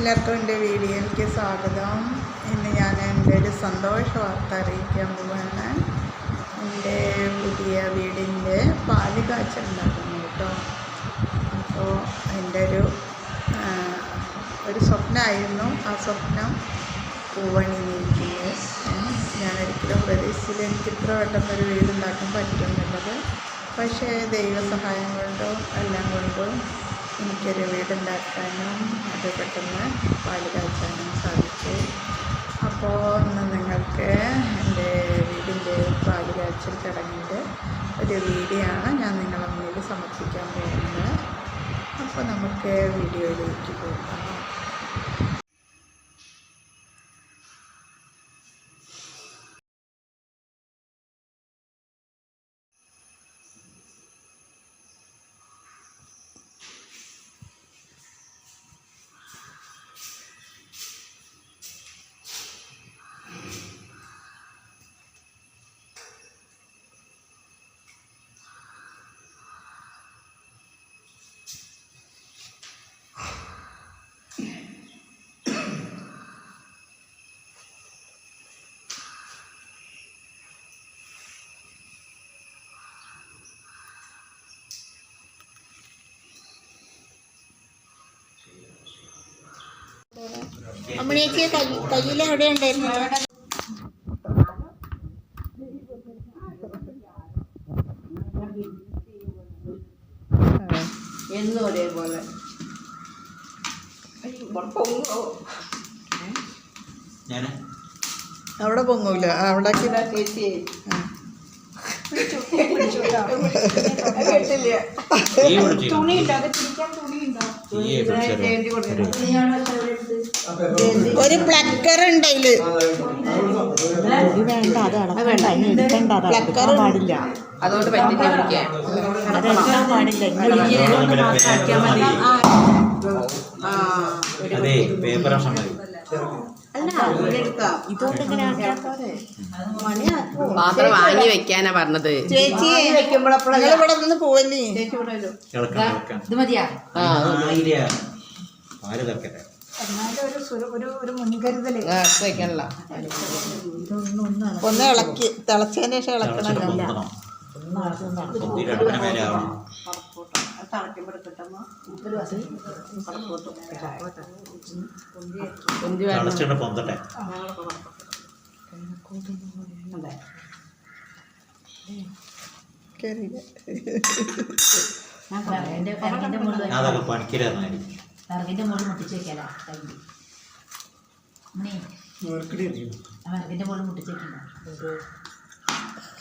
എല്ലാവർക്കും എന്റെ വീഡിയോയിലേക്ക് സ്വാഗതം. ഇന്ന് ഞാൻ എന്റെ ഒരു സന്തോഷ വാർത്ത അറിയിക്കാൻ പോവുകയാണ് എന്റെ പുതിയ വീടിന്റെ പാൽ കാച്ചൽ നടന്നു കേട്ടോ. അപ്പോൾ എന്റെ ഒരു ഒരു സ്വപ്നമായിരുന്നു. ആ സ്വപ്നം പൂവണിഞ്ഞിരിക്കുന്നത് ഞാനൊരിക്കലും പ്രതീക്ഷിച്ചില്ല എനിക്ക് ഇത്ര പെട്ടെന്നൊരു വീടുണ്ടാക്കാൻ പറ്റുന്നുള്ളത് പക്ഷേ ദൈവസഹായം കൊണ്ടും എല്ലാം കൊണ്ടും എനിക്കൊരു വീടുണ്ടാക്കാനും അത് പെട്ടെന്ന് പാൽ കാച്ചാനും സാധിച്ചു. അപ്പോൾ ഇന്ന് നിങ്ങൾക്ക് എന്റെ വീടിന്റെ പാൽ കാച്ചൽ ചടങ്ങിന്റെ ഒരു വീഡിയോ ഞാൻ നിങ്ങളെ മുന്നിൽ സമർപ്പിക്കാൻ പോകുന്നത്. അപ്പോൾ നമുക്ക് വീഡിയോയിലേക്ക് പോകാം. അമ്മണിയേച്ചി കയ്യിൽ എവിടെ ഉണ്ടായിരുന്നു? എന്നും ഒരേപോലെ ഞാൻ അവിടെ പൊങ്ങൂല. അവിടെ ചേച്ചി ആ. കേട്ടില്ല. തീ പിടിച്ചിരുന്നു. ഒരു പ്ലക്കർ ഉണ്ട് അതിൽ. വേണ്ട അത് ഇളക്കണ്ട അതിന് എടുക്കണ്ട അത് എടുക്കാൻ പാടില്ല അതുകൊണ്ട് പറ്റില്ല അത് എടുക്കാൻ അതെ പേപ്പർ മതി പാത്രം വാങ്ങി വെക്കാനാ പറഞ്ഞത്. ചേച്ചി ഇവിടെ നിന്ന് പോവല്ലേ? ഇത് മതിയാ. പാൽ തർക്കട്ടെ ആ, വെക്കണില്ല ഒന്ന് ഇളക്കി തിളച്ചതിന് ശേഷം തിളച്ചിട്ട് പൊന്തട്ടെ. അതൊക്കെ പണിക്കലായിരുന്നു വിറകിന്റെ മുകളിൽ മുട്ടിച്ച് വെക്കല? കൈ വിറകിന്റെ മുകളിൽ മുട്ടിച്ച് വെക്കണ്ട.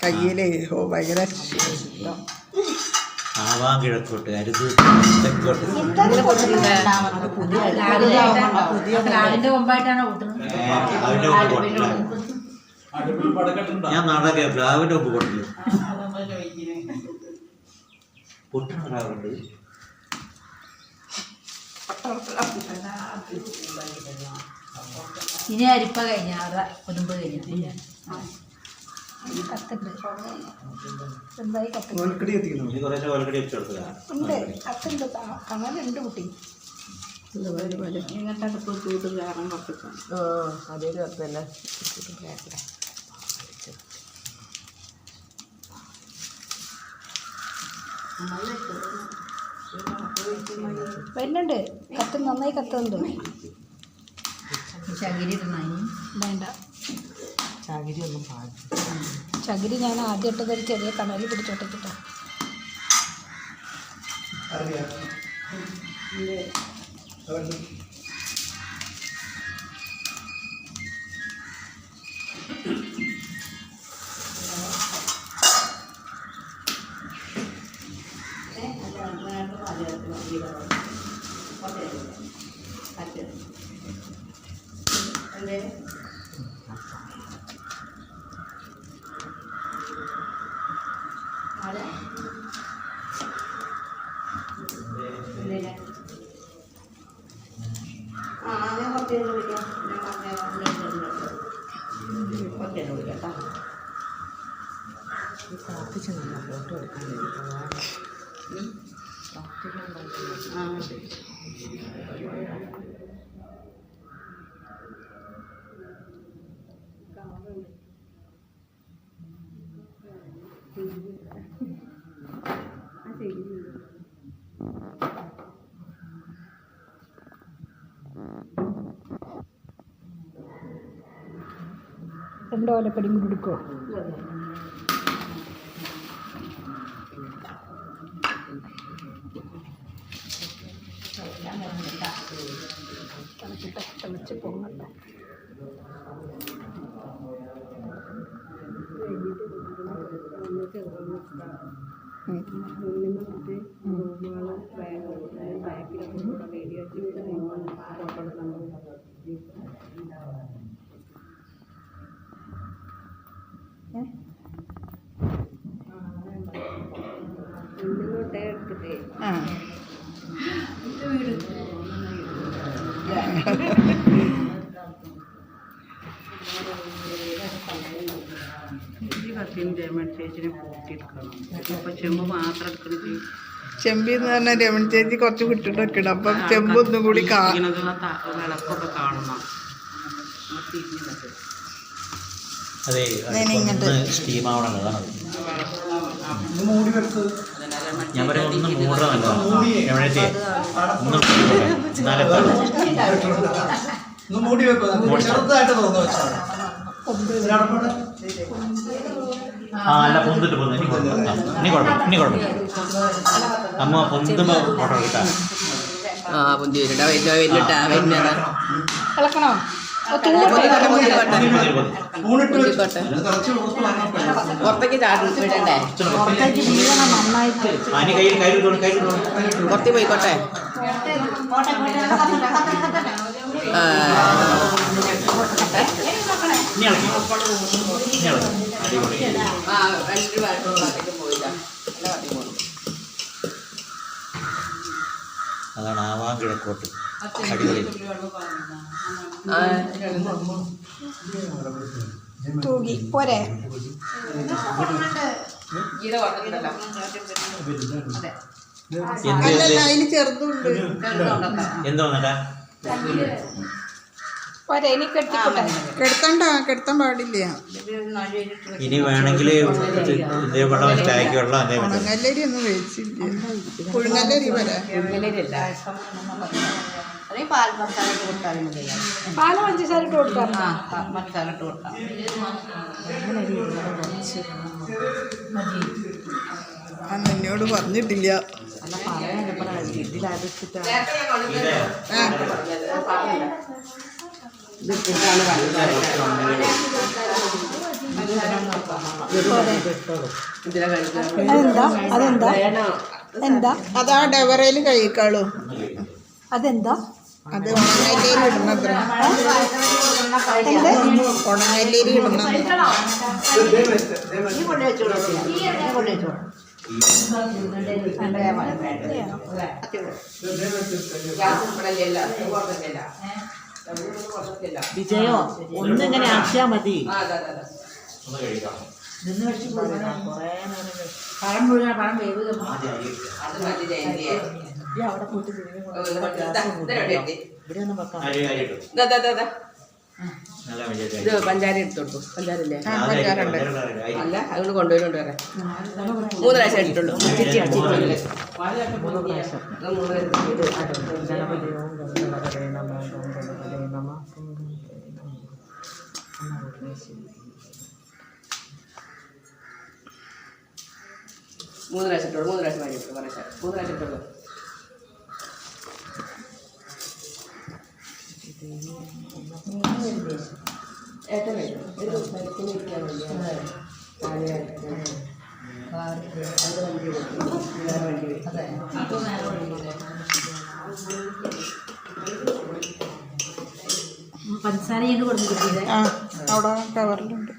കയ്യിൽ ഓ ഭയങ്കര ആവാൻ കിഴക്കോട്ട് അരുത്. തെക്കോട്ട്. അതിന്റെ ഞാൻ നാടക പ്ലാവിന്റെ മുമ്പ് പൊട്ടില്ല. പൊട്ടുന്ന പ്ലാവുണ്ട് ഇനി അരിപ്പ കഴിഞ്ഞ അവിടെ കൊതുമ്പ് കഴിഞ്ഞ. ഇനി കുറേശ്ശെ ഓൽക്കടി വെച്ച് കൊടുത്തതാ ഇങ്ങനത്തെ അടുപ്പ് ചൂട് കുറച്ച് അതേ കുഴപ്പമില്ല വരുന്നുണ്ട്. കത്ത് നന്നായി കത്തുന്നുണ്ട്. ചകിരി വേണ്ട. ചകിരി ഒന്നും പാടില്ല. ചകിരി ഞാൻ ആദ്യം ഇട്ടത് ഒരു ചെറിയ കണലിൽ പിടിച്ചോട്ടിട്ടോ ആ ഞാൻ കുറച്ച് കഴിഞ്ഞ് വിളിക്കാം. ഞാൻ പറഞ്ഞ കുറച്ച് കഴിഞ്ഞ് വിളിക്കാം കേട്ടോ പ്രാർത്ഥിച്ച് നല്ല ഫോട്ടോ എടുക്കാൻ കേട്ടോ ആ കൂടി എടുക്കുമോ തിളച്ചിട്ട് തിളച്ച് പൊങ്ങട്ടെ ആ ചേച്ചിനെ കൂട്ടിയെടുക്കണം അപ്പോൾ ചെമ്പ് മാത്രം ചെമ്പി എന്ന് പറഞ്ഞാൽ രമൺ ചേച്ചി കുറച്ച് വിട്ടിട്ട് വെക്കണം. അപ്പം ചെമ്പ് ഒന്നും കൂടി വിളക്കൊക്കെ കാണണം. അതെ ഇങ്ങോട്ട് സ്റ്റീം ആവണം അതാണ് മൂടി നല്ലതാണ് എവിടേക്ക് പറയാം ഒന്ന് മൂടി ആ അല്ല പൊന്തിട്ട് പൊന്ന് ഇനി കുഴപ്പമില്ല. ഇനി കുഴപ്പമില്ല. ഇനി കുഴപ്പമില്ല. അമ്മ പൊന്തുമ്പോ ഫോട്ടോ എടുക്കാം ആ പൊന്തി വരണ്ട വലിയ വലിയ വരുന്നതാ പുറത്തേക്ക് ചാടി വിടണ്ടേ പുറത്തേക്ക് പോയിക്കോട്ടെ. അതാണ് ആവാൻ കിഴക്കോട്ട്. അടിപൊളി. തൂകി പോരെ. ചെറുതുണ്ട്. പോരെ ഇനി കെട്ടിക്കോട്ടെ കെടുത്തണ്ട കെടുത്താൻ പാടില്ല. ഇനി വേണമെങ്കിൽ ഇതേ വെള്ളം ചായക്ക് വെള്ളം അതേ പറ്റും ഉണങ്ങല്ലരി ഒന്നും വേവിച്ചില്ല. പുഴുങ്ങല്ലരി വരാം അല്ലെങ്കിൽ പാൽ മസാല ഇട്ട് കൊടുത്താലും പാലും പഞ്ചസാര ഇട്ട് കൊടുക്കാം ആ പ- മസാല ഇട്ട് കൊടുക്കാം അന്ന് എന്നോട് പറഞ്ഞിട്ടില്ല. അല്ല അതെന്താ? അതെന്താ? എന്താ അതാ ഡെവറയിൽ കഴിക്കാളൂ. അതെന്താ? അത് ഉണങ്ങല്ലരി ഇടുന്നത്ര എന്ത് ഉണങ്ങല്ലരി പുറത്തില്ല വിജയോ ഒന്നിങ്ങനെ ആക്കിയാ മതി. കുറേ നേരം പഴം മുഴുവൻ പഴം വേവ് അത് മതി ഈ അവിടെ പോയിട്ട് തിരിഞ്ഞു ഇവിടെ ഒന്നും വെക്കാം ഇത് പഞ്ചാര പഞ്ചാരല്ലേ അല്ല അതുകൊണ്ട് കൊണ്ടുവരുന്നുണ്ട് വരെ മൂന്ന് പ്രാവശ്യം ഇട്ടിട്ടുള്ളൂ മൂന്ന് പ്രാവശ്യം മൂന്ന് പേര് ഇത് ഓം ഗണപതേ നമ ഓം ഓം ഗണപതേ നമ അന്നപൂർണേശ്വരി മൂന്ന് പ്രാവശ്യം ഇട്ടുള്ളൂ മൂന്ന് പ്രാവശ്യം ഇട്ടു മൂന്ന് പ്രാവശ്യം ഇട്ടുള്ളൂ ഏറ്റവും കഴിക്കും ഒരു മരത്തിന് ഇരിക്കാൻ വേണ്ടിയാണ് അത് കൊടുക്കും വേറെ വണ്ടി വരും പഞ്ചസാര ചെയ്ത് കൊടുത്തു കിട്ടിയത് ആ. അവിടെ കവറിലുണ്ട്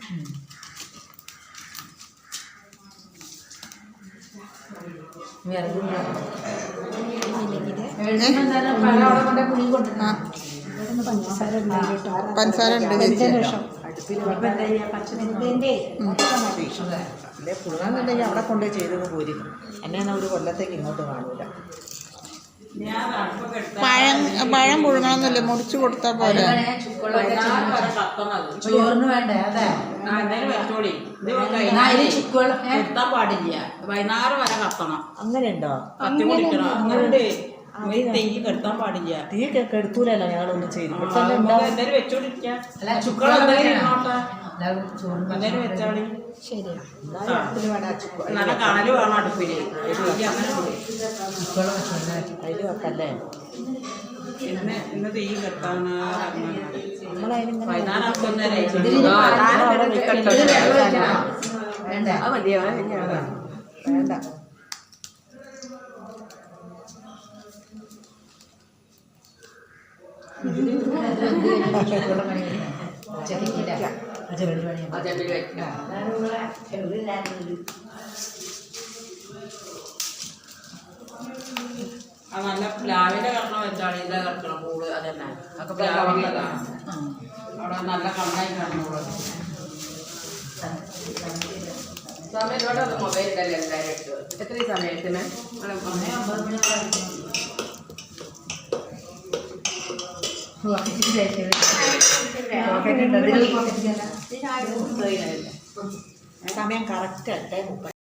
ഒന്ന് പഞ്ചസാര പഞ്ചസാര ഉണ്ട് അല്ലെ പുഴുങ്ങാന്നുണ്ടെങ്കിൽ അവിടെ കൊണ്ടുപോയി ചെയ്തത് പോരി. എന്നെ ഒരു കൊല്ലത്തേക്ക് ഇങ്ങോട്ട് കാണൂല. പഴം പഴം പുഴുങ്ങണമെന്നില്ല? മുറിച്ചു കൊടുത്താൽ പോലെ ചോറിന് വേണ്ടേ? അതെ. പാടില്ല. വൈകുന്നേരം വരെ കത്തണം. അങ്ങനെയുണ്ടോ? കത്തി കുടിക്കണം അങ്ങനെ തെയ്യ് കെടുത്താൻ പാടില്ല. തീ കെടുത്തൂലല്ലോ ഞങ്ങളൊന്ന് ചെയ്തു എന്തായാലും വെച്ചോണ്ടിരിക്കാം. എന്തായാലും വെച്ചാളി ശരിയാ. നല്ല കണൽ വേണം അടുപ്പിൽ. അതിൽ വെക്കല്ലേ ഇന്ന് ഇന്ന് തെയ്യ് കെട്ടാണ് ആക്കുന്നേരെ വേണ്ട. നല്ല പ്ലാവിന്റെ കഷ്ണം വെച്ചാണ് ഇതാ കിടക്കണം കൂട് അതന്നെ അതൊക്കെ പ്ലാവിന്റെതാണ് അവിടെ നല്ല കണ്ണായി കിടന്നോളൂ സമയത്തോടെ മൊബൈൽ ഇതല്ലേ എല്ലാവരും എത്ര സമയത്തിന് സമയം കറക്റ്റ് എട്ടേ മുപ്പത്